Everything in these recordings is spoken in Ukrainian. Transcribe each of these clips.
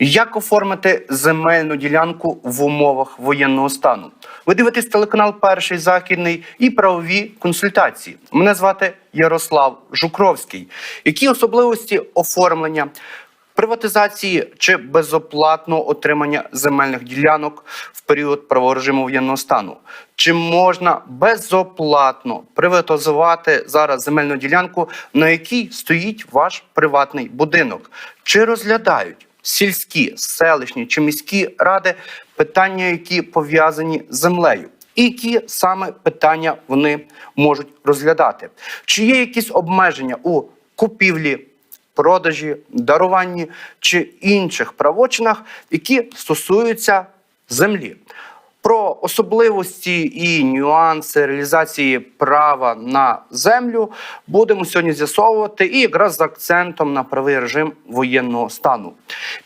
Як оформити земельну ділянку в умовах воєнного стану? Ви дивитесь телеканал Перший Західний і правові консультації. Мене звати Ярослав Жукровський. Які особливості оформлення? Приватизації чи безоплатного отримання земельних ділянок в період правового режиму воєнного стану? Чи можна безоплатно приватизувати зараз земельну ділянку, на якій стоїть ваш приватний будинок? Чи розглядають сільські, селищні чи міські ради питання, які пов'язані з землею? І які саме питання вони можуть розглядати? Чи є якісь обмеження у купівлі? продажі, даруванні чи інших правочинах, які стосуються землі. Про особливості і нюанси реалізації права на землю будемо сьогодні з'ясовувати і якраз з акцентом на правий режим воєнного стану.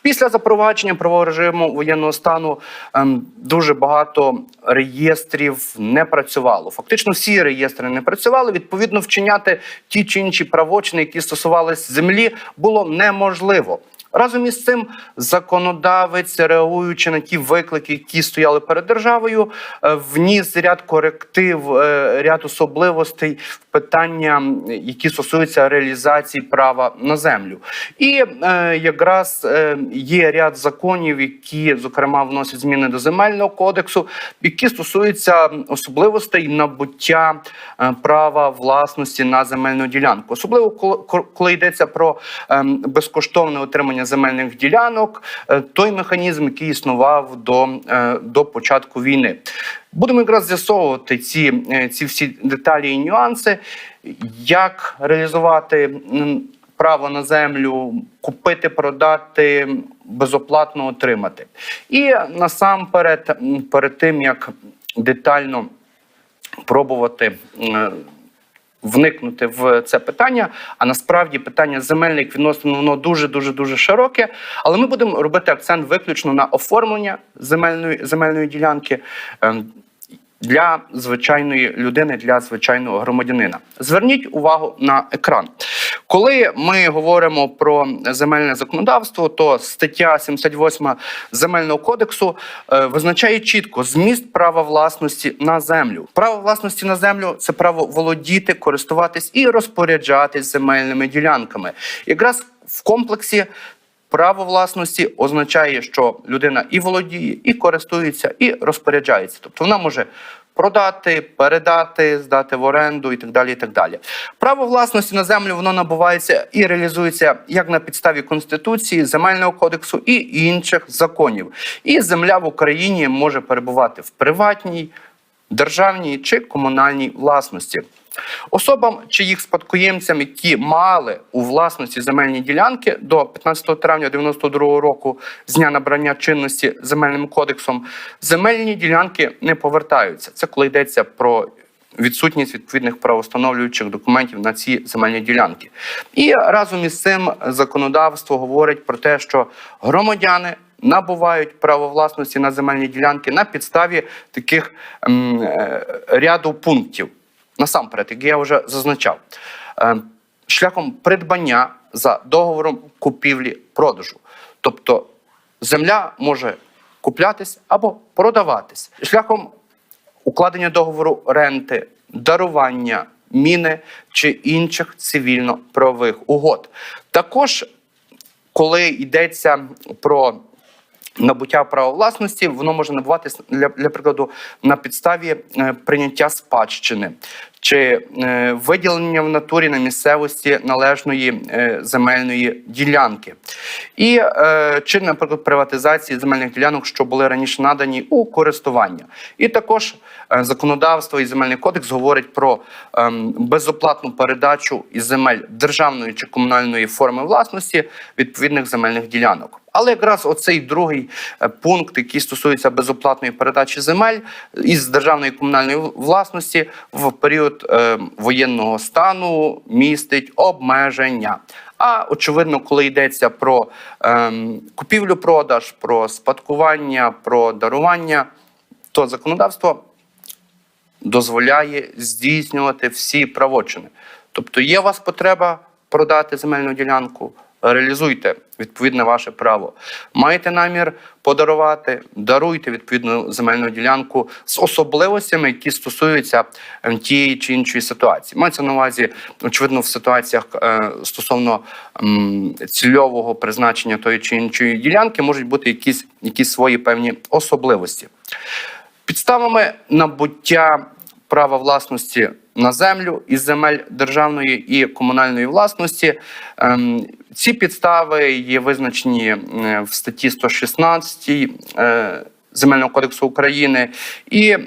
Після запровадження правового режиму воєнного стану ем, дуже багато реєстрів не працювало. Фактично, всі реєстри не працювали. Відповідно, вчиняти ті чи інші правочини, які стосувалися землі, було неможливо. Разом із цим законодавець, реагуючи на ті виклики, які стояли перед державою, е, вніс ряд коректив, е, ряд особливостей в питання, які стосуються реалізації права на землю. І е, якраз е, є ряд законів, які зокрема вносять зміни до земельного кодексу, які стосуються особливостей набуття права власності на земельну ділянку, особливо коли, йдеться про е, безкоштовне отримання земельних ділянок, е, той механізм, який існував до, е, до початку війни. Будемо якраз з'ясовувати ці, е, ці всі деталі і нюанси, як реалізувати право на землю, купити, продати, безоплатно отримати. І насамперед, перед тим як детально пробувати. Вникнути в це питання, а насправді питання земельних відносин воно дуже дуже дуже широке. Але ми будемо робити акцент виключно на оформлення земельної земельної ділянки ем, для звичайної людини, для звичайного громадянина. Зверніть увагу на екран. Коли ми говоримо про земельне законодавство, то стаття 78 земельного кодексу е, визначає чітко зміст права власності на землю. Право власності на землю це право володіти, користуватись і розпоряджатись земельними ділянками. Якраз в комплексі. Право власності означає, що людина і володіє, і користується, і розпоряджається. Тобто вона може продати, передати, здати в оренду і так далі. І так далі. Право власності на землю воно набувається і реалізується як на підставі конституції, земельного кодексу і інших законів. І земля в Україні може перебувати в приватній, державній чи комунальній власності. Особам чи їх спадкоємцям, які мали у власності земельні ділянки до 15 травня 92 року з дня набрання чинності земельним кодексом, земельні ділянки не повертаються. Це коли йдеться про відсутність відповідних правостановлюючих документів на ці земельні ділянки. І разом із цим законодавство говорить про те, що громадяни набувають право власності на земельні ділянки на підставі таких м, е, ряду пунктів. Насамперед, як я вже зазначав, е, шляхом придбання за договором купівлі-продажу. Тобто земля може куплятись або продаватись шляхом укладення договору ренти, дарування, міни чи інших цивільно-правових угод. Також, коли йдеться про набуття права власності, воно може набуватись для, для прикладу на підставі е, прийняття спадщини чи е, виділення в натурі на місцевості належної е, земельної ділянки, і е, чи, наприклад, приватизації земельних ділянок, що були раніше надані у користування. І також законодавство і земельний кодекс говорить про ем, безоплатну передачу із земель державної чи комунальної форми власності відповідних земельних ділянок. Але якраз оцей другий е, пункт, який стосується безоплатної передачі земель із державної комунальної власності в період е, воєнного стану, містить обмеження. А очевидно, коли йдеться про ем, купівлю-продаж, про спадкування, про дарування, то законодавство дозволяє здійснювати всі правочини. Тобто, є у вас потреба продати земельну ділянку, реалізуйте відповідне ваше право. Маєте намір подарувати, даруйте відповідну земельну ділянку з особливостями, які стосуються е, тієї чи іншої ситуації. Мається на увазі, очевидно, в ситуаціях е, стосовно цільового призначення тої чи іншої ділянки можуть бути якісь, якісь свої певні особливості. Підставами набуття права власності на землю із земель державної і комунальної власності. ем, Ці підстави є визначені е, в статті 116 е, Земельного кодексу України і е,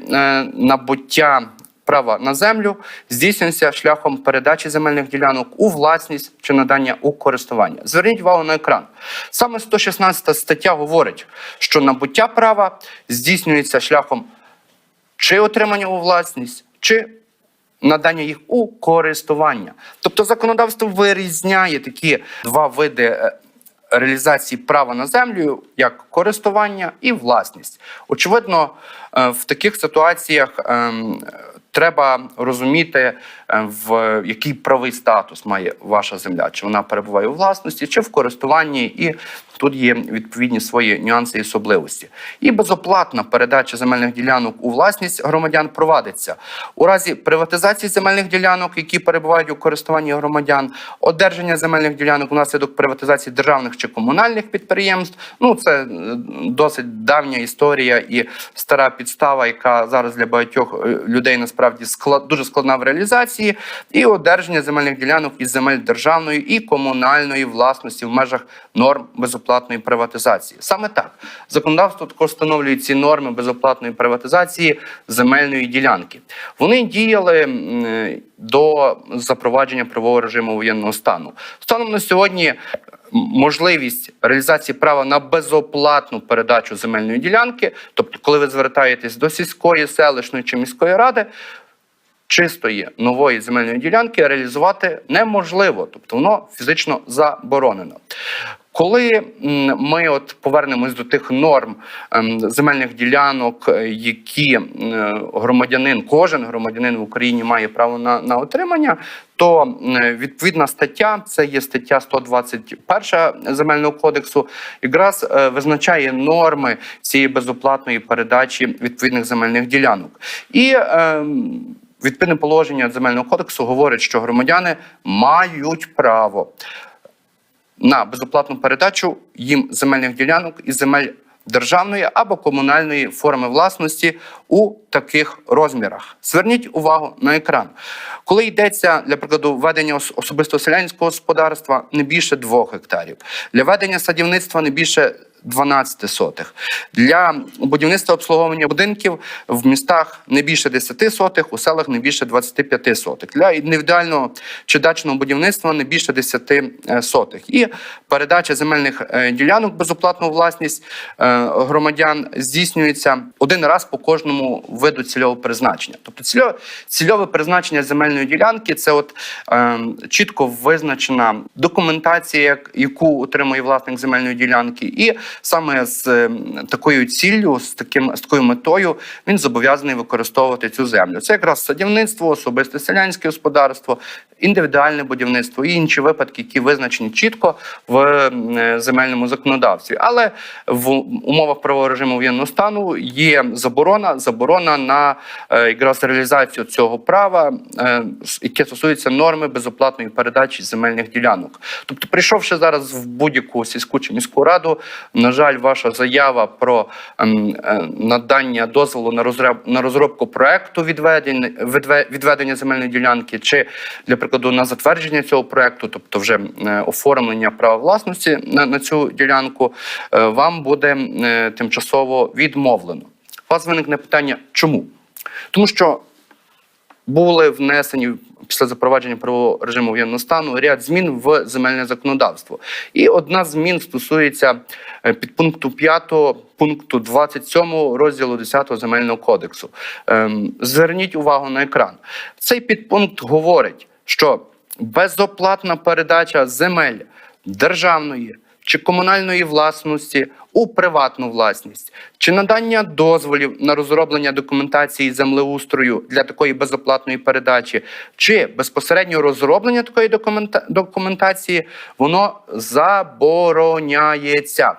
набуття права на землю здійснюється шляхом передачі земельних ділянок у власність чи надання у користування. Зверніть увагу на екран. Саме 116 стаття говорить, що набуття права здійснюється шляхом чи отримання у власність, чи надання їх у користування. Тобто законодавство вирізняє такі два види е, реалізації права на землю, як користування і власність. Очевидно, е, в таких ситуаціях ем, треба розуміти, е, в який правий статус має ваша земля, чи вона перебуває у власності, чи в користуванні, і тут є відповідні свої нюанси і особливості. І безоплатна передача земельних ділянок у власність громадян провадиться у разі приватизації земельних ділянок, які перебувають у користуванні громадян, одержання земельних ділянок внаслідок приватизації державних чи комунальних підприємств. Ну це е, досить давня історія і стара підстава, яка зараз для багатьох е, людей насправді склад дуже складна в реалізації, і одержання земельних ділянок із земель державної і комунальної власності в межах норм безоплатної приватизації. Саме так законодавство також встановлює ці норми безоплатної приватизації земельної ділянки. Вони діяли до запровадження правового режиму воєнного стану. Станом на сьогодні можливість реалізації права на безоплатну передачу земельної ділянки, тобто, коли ви звертаєтесь до сільської, селищної чи міської ради, чистої нової земельної ділянки реалізувати неможливо, тобто воно фізично заборонено. Коли ми от повернемось до тих норм ем, земельних ділянок, е, які громадянин, кожен громадянин в Україні має право на, на отримання, то відповідна стаття, це є стаття 121 земельного кодексу, якраз е, визначає норми цієї безоплатної передачі відповідних земельних ділянок. І ем, відповідне положення земельного кодексу говорить, що громадяни мають право на безоплатну передачу їм земельних ділянок і земель державної або комунальної форми власності у таких розмірах. Зверніть увагу на екран. Коли йдеться для прикладу ведення особисто селянського господарства не більше 2 гектарів, для ведення садівництва не більше 12 сотих. Для будівництва обслуговування будинків в містах не більше 10 сотих, у селах не більше 25 сотих. Для індивідуального чи дачного будівництва не більше 10 е, сотих. І передача земельних е, ділянок безоплатну власність е, громадян здійснюється один раз по кожному виду цільового призначення. Тобто цільове, цільове призначення земельної ділянки це от е, чітко визначена документація, яку отримує власник земельної ділянки, і саме з е, такою ціллю, з таким з такою метою він зобов'язаний використовувати цю землю. Це якраз садівництво, особисте селянське господарство, індивідуальне будівництво і інші випадки, які визначені чітко в е, земельному законодавстві. Але в умовах правового режиму воєнного стану є заборона, заборона на е, якраз реалізацію цього права, яке стосується норми безоплатної передачі земельних ділянок. Тобто, прийшовши зараз в будь-яку сільську чи міську раду, на жаль, ваша заява про ем, е, надання дозволу на розробку проекту відведення, земельної ділянки, чи для прикладу на затвердження цього проекту, тобто вже е, оформлення права власності на, цю ділянку, е, вам буде тимчасово відмовлено. У вас виникне питання, чому? Тому що були внесені після запровадження правового режиму воєнного стану ряд змін в земельне законодавство. І одна з змін стосується е, підпункту 5 пункту 27 розділу 10 земельного кодексу. Ем, Зверніть увагу на екран. Цей підпункт говорить, що безоплатна передача земель державної чи комунальної власності у приватну власність, чи надання дозволів на розроблення документації землеустрою для такої безоплатної передачі, чи безпосередньо розроблення такої документації, воно забороняється.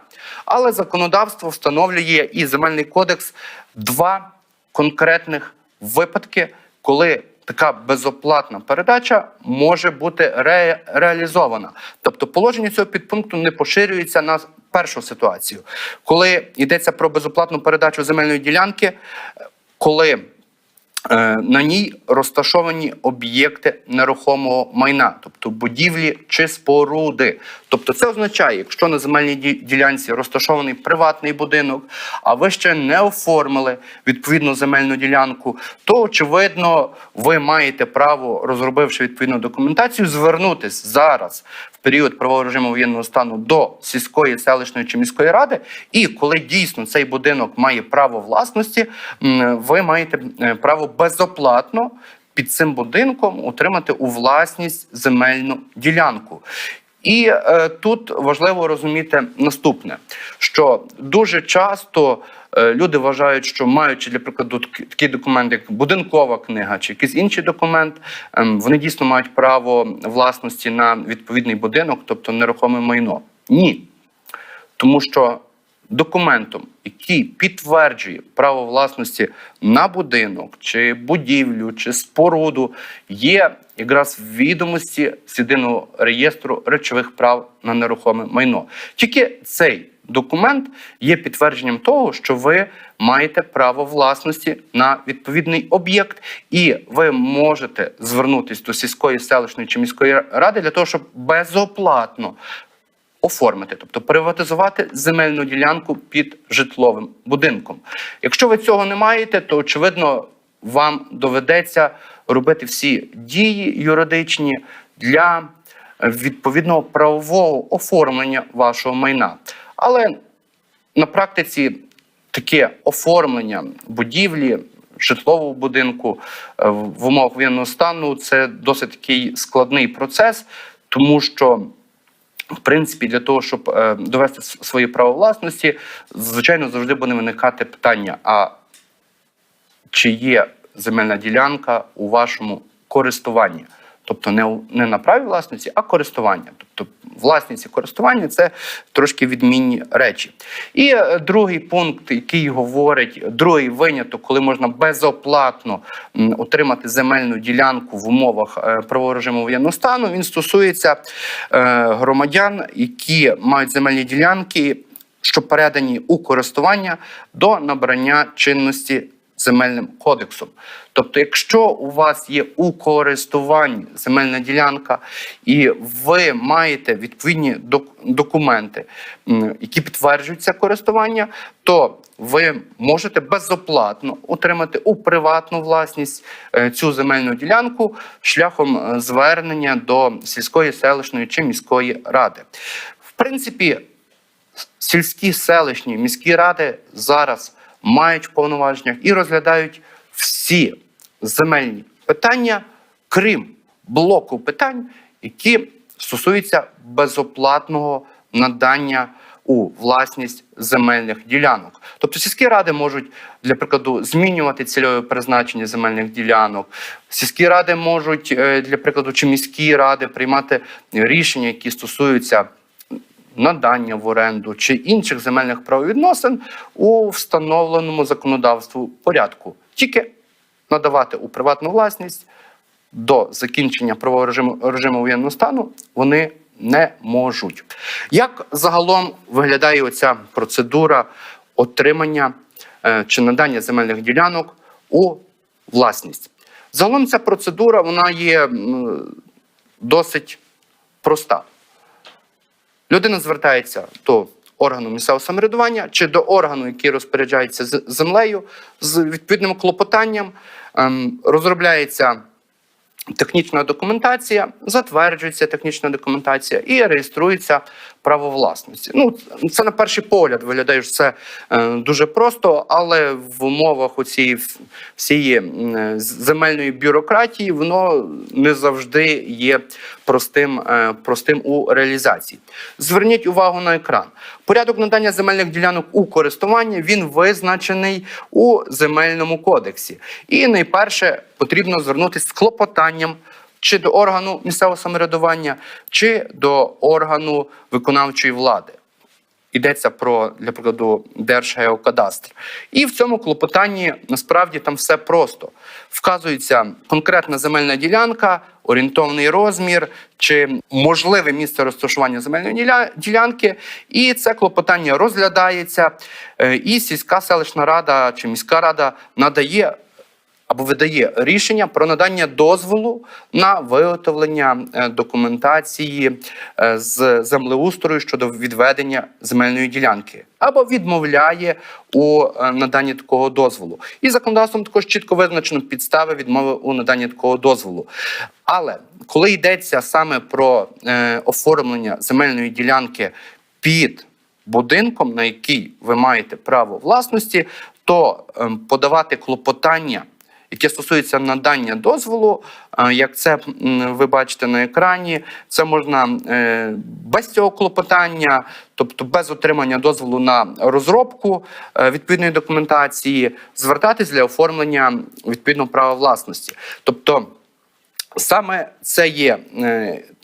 Але законодавство встановлює і земельний кодекс два конкретних випадки, коли така безоплатна передача може бути ре- реалізована. Тобто положення цього підпункту не поширюється на першу ситуацію, коли йдеться про безоплатну передачу земельної ділянки, коли На ній розташовані об'єкти нерухомого майна, тобто будівлі чи споруди. Тобто, це означає, якщо на земельній ділянці розташований приватний будинок, а ви ще не оформили відповідну земельну ділянку, то очевидно ви маєте право, розробивши відповідну документацію, звернутись зараз в період правового режиму воєнного стану до сільської, селищної чи міської ради. І коли дійсно цей будинок має право власності, ви маєте е, право безоплатно під цим будинком отримати у власність земельну ділянку. І е, тут важливо розуміти наступне: що дуже часто е, люди вважають, що маючи для прикладу такий документ, як будинкова книга чи якийсь інший документ, ем, вони дійсно мають право власності на відповідний будинок, тобто нерухоме майно. Ні. Тому що документом, який підтверджує право власності на будинок, чи будівлю, чи споруду, є якраз в відомості з єдиного реєстру речових прав на нерухоме майно. Тільки цей документ є підтвердженням того, що ви маєте право власності на відповідний об'єкт, і ви можете звернутися до сільської селищної чи міської ради для того, щоб безоплатно оформити, тобто приватизувати земельну ділянку під житловим будинком. Якщо ви цього не маєте, то очевидно вам доведеться робити всі дії юридичні для е, відповідного правового оформлення вашого майна. Але на практиці таке оформлення будівлі. Житлового будинку е, в умовах воєнного стану це досить такий складний процес, тому що в принципі, для того, щоб е, довести своє право власності, звичайно, завжди буде виникати питання: а чи є земельна ділянка у вашому користуванні? Тобто не, не на праві власності, а користування. Тобто власність і користування це трошки відмінні речі. І е, другий пункт, який говорить, другий виняток, коли можна безоплатно отримати земельну ділянку в умовах е, правового режиму воєнного стану, він стосується е, громадян, які мають земельні ділянки, що передані у користування до набрання чинності земельним кодексом. Тобто, якщо у вас є у користуванні земельна ділянка, і ви маєте відповідні документи, які підтверджують це користування, то ви можете безоплатно отримати у приватну власність е, цю земельну ділянку шляхом е, звернення до сільської, селищної чи міської ради. В принципі, сільські селищні міські ради зараз мають в повноваженнях і розглядають всі земельні питання, крім блоку питань, які стосуються безоплатного надання у власність земельних ділянок. Тобто сільські ради можуть, для прикладу, змінювати цільове призначення земельних ділянок. Сільські ради можуть, е, для прикладу, чи міські ради приймати рішення, які стосуються надання в оренду чи інших земельних правовідносин у встановленому законодавству порядку. Тільки надавати у приватну власність до закінчення правового режиму, режиму воєнного стану вони не можуть. Як загалом виглядає оця процедура отримання е, чи надання земельних ділянок у власність? Загалом ця процедура вона є досить проста. Людина звертається до органу місцевого самоврядування чи до органу, який розпоряджається землею, з відповідним клопотанням, ем, розробляється технічна документація, затверджується технічна документація і реєструється право власності. Ну, це на перший погляд виглядає, що це е, дуже просто, але в умовах оцієї всієї земельної бюрократії воно не завжди є простим, е, простим у реалізації. Зверніть увагу на екран. Порядок надання земельних ділянок у користування він визначений у земельному кодексі. І найперше потрібно звернутися з клопотанням чи до органу місцевого самоврядування, чи до органу виконавчої влади. Йдеться про, для прикладу, Держгеокадастр. І в цьому клопотанні насправді там все просто. Вказується конкретна земельна ділянка, орієнтовний розмір чи можливе місце розташування земельної ділянки. І це клопотання розглядається, е, і сільська селищна рада чи міська рада надає або видає рішення про надання дозволу на виготовлення е, документації е, з землеустрою щодо відведення земельної ділянки, або відмовляє у е, наданні такого дозволу. І законодавством також чітко визначено підстави відмови у наданні такого дозволу. Але коли йдеться саме про оформлення земельної ділянки під будинком, на який ви маєте право власності, то ем, подавати клопотання, яке стосується надання дозволу, е, як це ви бачите на екрані, це можна е, без цього клопотання, тобто без отримання дозволу на розробку е, відповідної документації, звертатись для оформлення відповідного права власності. Тобто Саме це є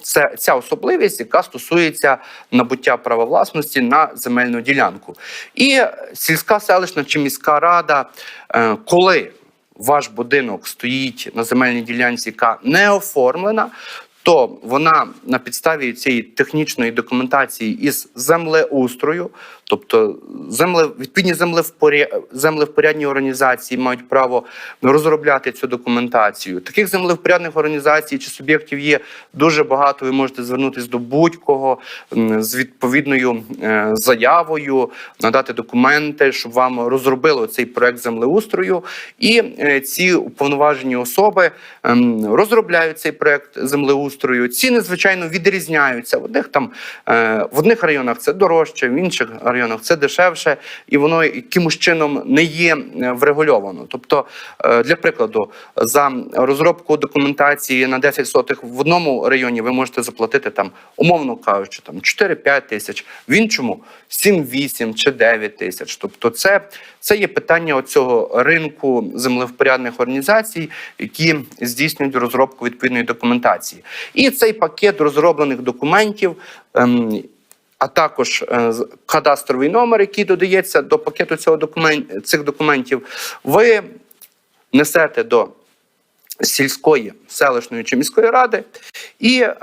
це, ця особливість, яка стосується набуття права власності на земельну ділянку. І сільська селищна чи міська рада, коли ваш будинок стоїть на земельній ділянці, яка не оформлена, то вона на підставі цієї технічної документації із землеустрою, тобто земле, відповідні землевпоря... землевпорядні організації мають право розробляти цю документацію. Таких землевпорядних організацій чи суб'єктів є дуже багато. Ви можете звернутися до будь-кого з відповідною е, заявою, надати документи, щоб вам розробили цей проект землеустрою. І е, ці уповноважені особи ем, розробляють цей проект землеустрою. Ціни, звичайно, відрізняються. В одних там е, в одних районах це дорожче, в інших районах це дешевше, і воно якимось чином не є е, врегульовано. Тобто, е, для прикладу, за розробку документації на 10 сотих в одному районі ви можете заплатити там, умовно кажучи, там 4-5 тисяч, в іншому 7-8 чи 9 тисяч. Тобто, це, це є питання оцього ринку землевпорядних організацій, які здійснюють розробку відповідної документації. І цей пакет розроблених документів. ем, а також е, кадастровий номер, який додається до пакету цього документ, цих документів, ви несете до сільської, селищної чи міської ради, і е,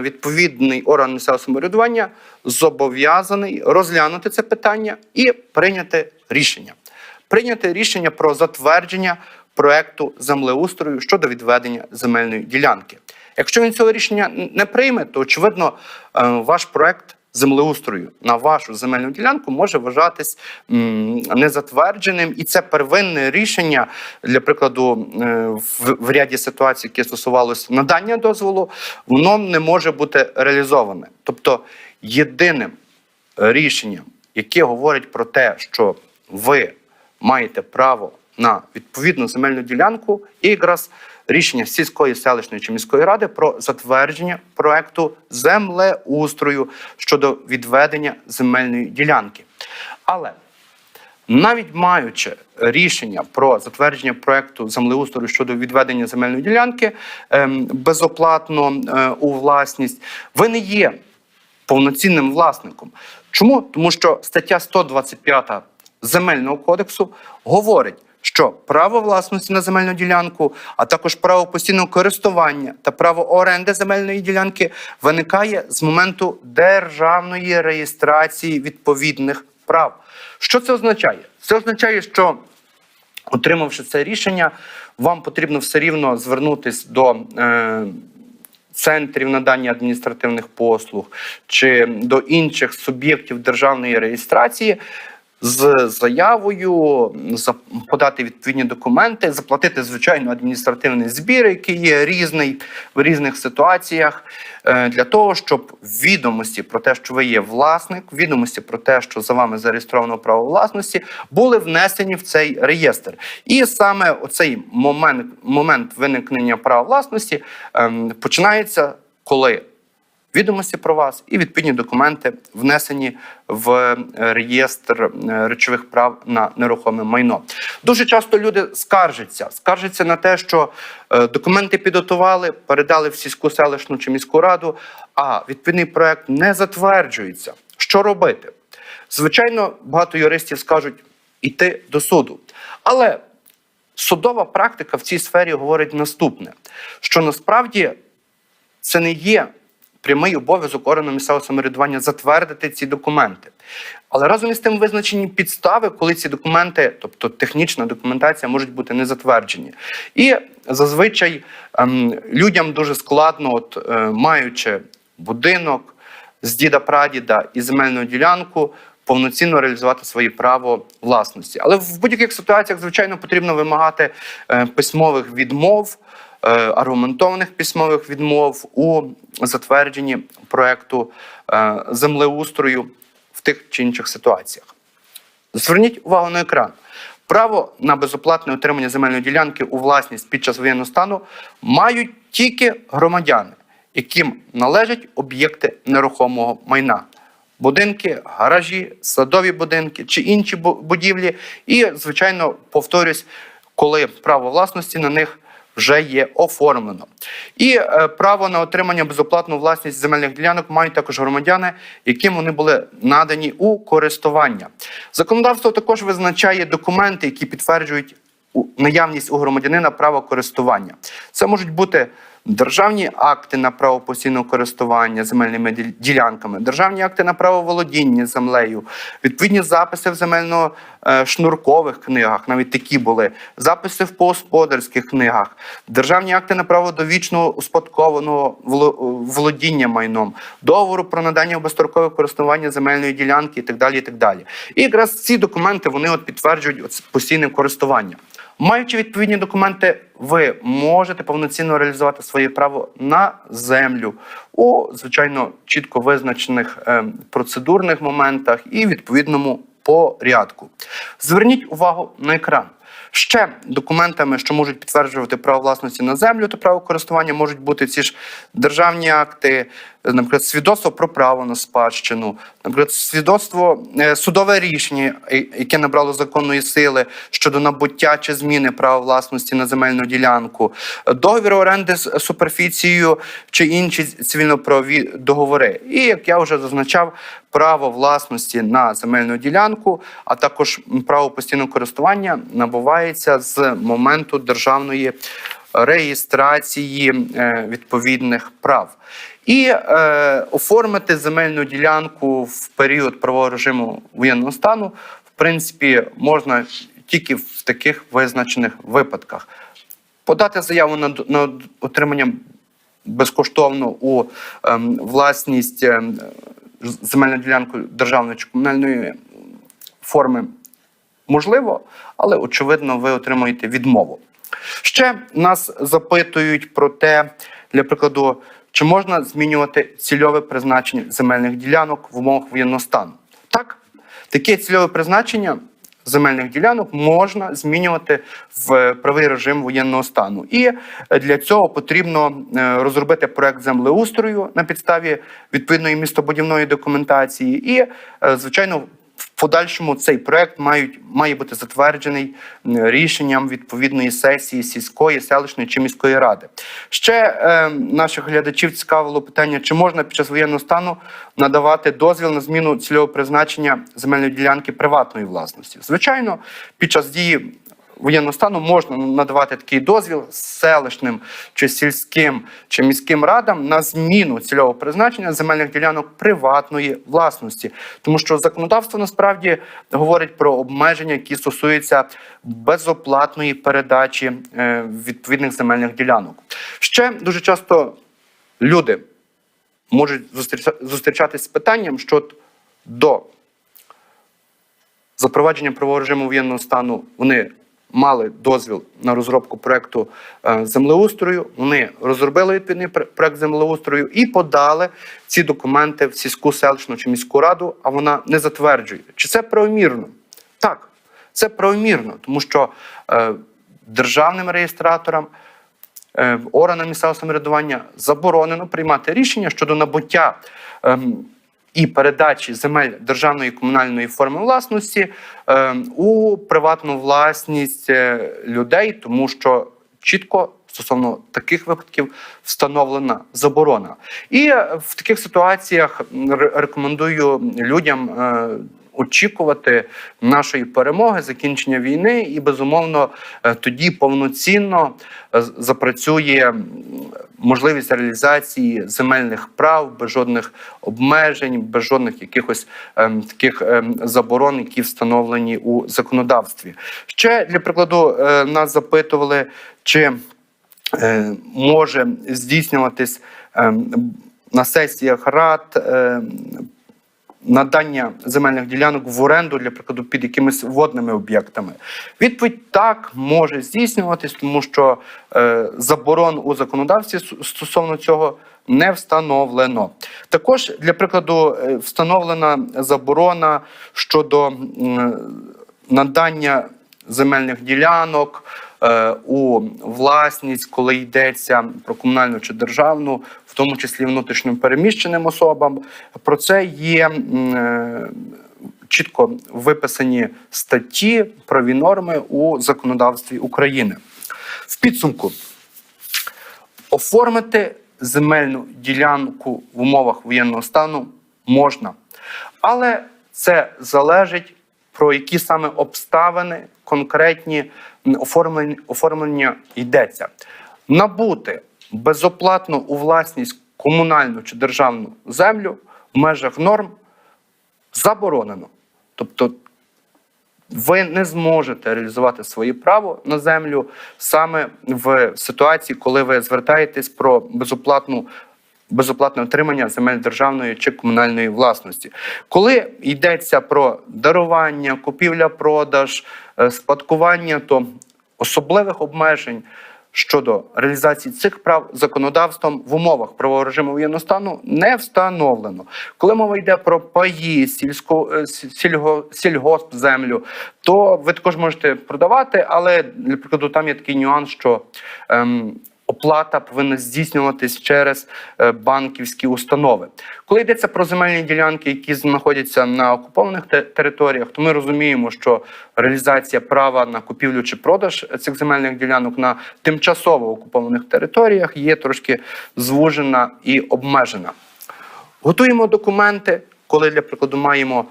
відповідний орган місцевого самоврядування зобов'язаний розглянути це питання і прийняти рішення. Прийняти рішення про затвердження проекту землеустрою щодо відведення земельної ділянки. Якщо він цього рішення не прийме, то очевидно е, ваш проект землеустрою на вашу земельну ділянку може вважатись незатвердженим, і це первинне рішення для прикладу е, в, ряді ситуацій, які стосувалося надання дозволу, воно не може бути реалізоване. Тобто єдиним рішенням, яке говорить про те, що ви маєте право на відповідну земельну ділянку, і якраз рішення сільської селищної чи міської ради про затвердження проекту землеустрою щодо відведення земельної ділянки. Але навіть маючи рішення про затвердження проекту землеустрою щодо відведення земельної ділянки ем, безоплатно е, у власність, ви не є повноцінним власником. Чому? Тому що стаття 125 земельного кодексу говорить, що право власності на земельну ділянку, а також право постійного користування та право оренди земельної ділянки виникає з моменту державної реєстрації відповідних прав. Що це означає? Це означає, що отримавши це рішення, вам потрібно все рівно звернутися до е, центрів надання адміністративних послуг чи до інших суб'єктів державної реєстрації з заявою, подати відповідні документи, заплатити звичайно адміністративний збір, який є різний в різних ситуаціях, е, для того, щоб відомості про те, що ви є власник, відомості про те, що за вами зареєстровано право власності, були внесені в цей реєстр. І саме оцей момент, момент виникнення права власності ем, починається, коли відомості про вас і відповідні документи внесені в е, реєстр е, речових прав на нерухоме майно. Дуже часто люди скаржаться, скаржаться на те, що е, документи підготували, передали в сільську селищну чи міську раду, а відповідний проект не затверджується. Що робити? Звичайно, багато юристів скажуть іти до суду. Але судова практика в цій сфері говорить наступне: що насправді це не є прямий обов'язок органу місцевого самоврядування затвердити ці документи. Але разом із тим визначені підстави, коли ці документи, тобто технічна документація, можуть бути не затверджені. І зазвичай ем, людям дуже складно, от, е, маючи будинок з діда-прадіда і земельну ділянку, повноцінно реалізувати своє право власності. Але в будь-яких ситуаціях, звичайно, потрібно вимагати е, письмових відмов аргументованих письмових відмов у затвердженні проекту е, землеустрою в тих чи інших ситуаціях. Зверніть увагу на екран. Право на безоплатне отримання земельної ділянки у власність під час воєнного стану мають тільки громадяни, яким належать об'єкти нерухомого майна. Будинки, гаражі, садові будинки чи інші бу- будівлі. І, звичайно, повторюсь, коли право власності на них вже є оформлено. І е, право на отримання безоплатну власність земельних ділянок мають також громадяни, яким вони були надані у користування. Законодавство також визначає документи, які підтверджують наявність у громадянина права користування. Це можуть бути державні акти на право постійного користування земельними ділянками, державні акти на право володіння землею, відповідні записи в земельно-шнуркових книгах, навіть такі були, записи в господарських книгах, державні акти на право довічного успадкованого воло- володіння майном, договору про надання безстрокове користування земельної ділянки і так далі. І так далі. І якраз ці документи вони от підтверджують постійне користування. Маючи відповідні документи, ви можете повноцінно реалізувати своє право на землю у звичайно чітко визначених е, процедурних моментах і відповідному порядку. Зверніть увагу на екран. Ще документами, що можуть підтверджувати право власності на землю та право користування, можуть бути ці ж державні акти, наприклад, свідоцтво про право на спадщину, наприклад, свідоцтво е, судове рішення, е, яке набрало законної сили щодо набуття чи зміни права власності на земельну ділянку, договір оренди з суперфіцією чи інші цивільно-правові договори. І як я вже зазначав, право власності на земельну ділянку, а також право постійного користування набувається з моменту державної реєстрації е, відповідних прав. І е, оформити земельну ділянку в період правового режиму воєнного стану, в принципі, можна тільки в таких визначених випадках. Подати заяву на, на отримання безкоштовно у ем, власність з- земельну ділянку державної чи комунальної форми можливо, але очевидно, ви отримаєте відмову. Ще нас запитують про те, для прикладу, чи можна змінювати цільове призначення земельних ділянок в умовах воєнного стану. Так, таке цільове призначення земельних ділянок можна змінювати в правий режим воєнного стану. І для цього потрібно е, розробити проект землеустрою на підставі відповідної містобудівної документації. І, е, звичайно, в подальшому цей проект мають, має бути затверджений рішенням відповідної сесії сільської, селищної чи міської ради. Ще е, наших глядачів цікавило питання, чи можна під час воєнного стану надавати дозвіл на зміну цільового призначення земельної ділянки приватної власності. Звичайно, під час дії воєнного стану можна надавати такий дозвіл селищним чи сільським чи міським радам на зміну цільового призначення земельних ділянок приватної власності, тому що законодавство насправді говорить про обмеження, які стосуються безоплатної передачі е, відповідних земельних ділянок. Ще дуже часто люди можуть зустріча- зустрічатись з питанням, що до запровадження правового режиму воєнного стану вони мали дозвіл на розробку проекту е, землеустрою. Вони розробили відповідний проект землеустрою і подали ці документи в сільську селищну чи міську раду, а вона не затверджує. Чи це правомірно? Так, це правомірно, тому що е, державним реєстраторам е, органам місцевого самоврядування заборонено приймати рішення щодо набуття ем, і передачі земель державної і комунальної форми власності ем, у приватну власність е, людей, тому що чітко стосовно таких випадків встановлена заборона. І е, в таких ситуаціях рекомендую людям. Е, Очікувати нашої перемоги, закінчення війни, і безумовно е, тоді повноцінно е, запрацює можливість реалізації земельних прав без жодних обмежень, без жодних якихось ем, таких ем, заборон, які встановлені у законодавстві. Ще для прикладу е, нас запитували, чи е, може здійснюватись ем, на сесіях рад. Надання земельних ділянок в оренду для прикладу під якимись водними об'єктами. Відповідь так може здійснюватись, тому що е, заборон у законодавстві стосовно цього не встановлено. Також для прикладу е, встановлена заборона щодо м, надання земельних ділянок е, у власність, коли йдеться про комунальну чи державну, тому числі внутрішньо переміщеним особам. Про це є е, чітко виписані статті, праві норми у законодавстві України. В підсумку оформити земельну ділянку в умовах воєнного стану можна, але це залежить про які саме обставини конкретні оформлення, оформлення йдеться. Набути безоплатно у власність комунальну чи державну землю в межах норм заборонено. Тобто ви не зможете реалізувати своє право на землю саме в ситуації, коли ви звертаєтесь про безоплатну. Безоплатне отримання земель державної чи комунальної власності, коли йдеться про дарування, купівля-продаж, е, спадкування, то особливих обмежень щодо реалізації цих прав законодавством в умовах правового режиму воєнного стану не встановлено. Коли мова йде про паї, сільсько, сільго, сільгосп землю, то ви також можете продавати, але для прикладу там є такий нюанс, що ем, оплата повинна здійснюватись через е, банківські установи. Коли йдеться про земельні ділянки, які знаходяться на окупованих територіях, то ми розуміємо, що реалізація права на купівлю чи продаж цих земельних ділянок на тимчасово окупованих територіях є трошки звужена і обмежена. Готуємо документи, коли для прикладу маємо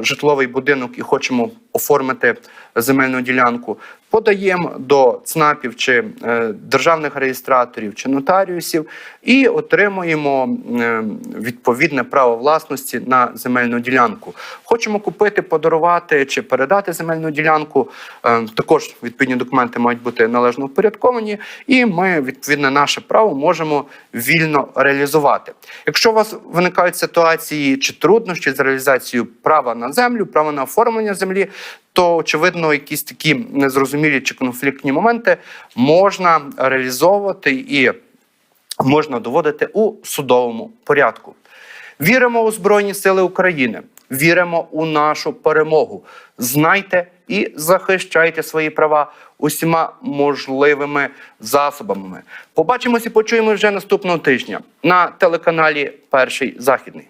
житловий будинок і хочемо оформити земельну ділянку. Подаємо до ЦНАПів чи е, державних реєстраторів чи нотаріусів і отримуємо е, відповідне право власності на земельну ділянку. Хочемо купити, подарувати чи передати земельну ділянку. е, Також відповідні документи мають бути належно впорядковані, і ми відповідне наше право можемо вільно реалізувати. Якщо у вас виникають ситуації чи труднощі з реалізацією права на землю, права на оформлення землі, то очевидно, якісь такі незрозумілі чи конфліктні моменти можна реалізовувати і можна доводити у судовому порядку. Віримо у Збройні Сили України, віримо у нашу перемогу. Знайте і захищайте свої права усіма можливими засобами. Побачимось і почуємо вже наступного тижня на телеканалі Перший Західний.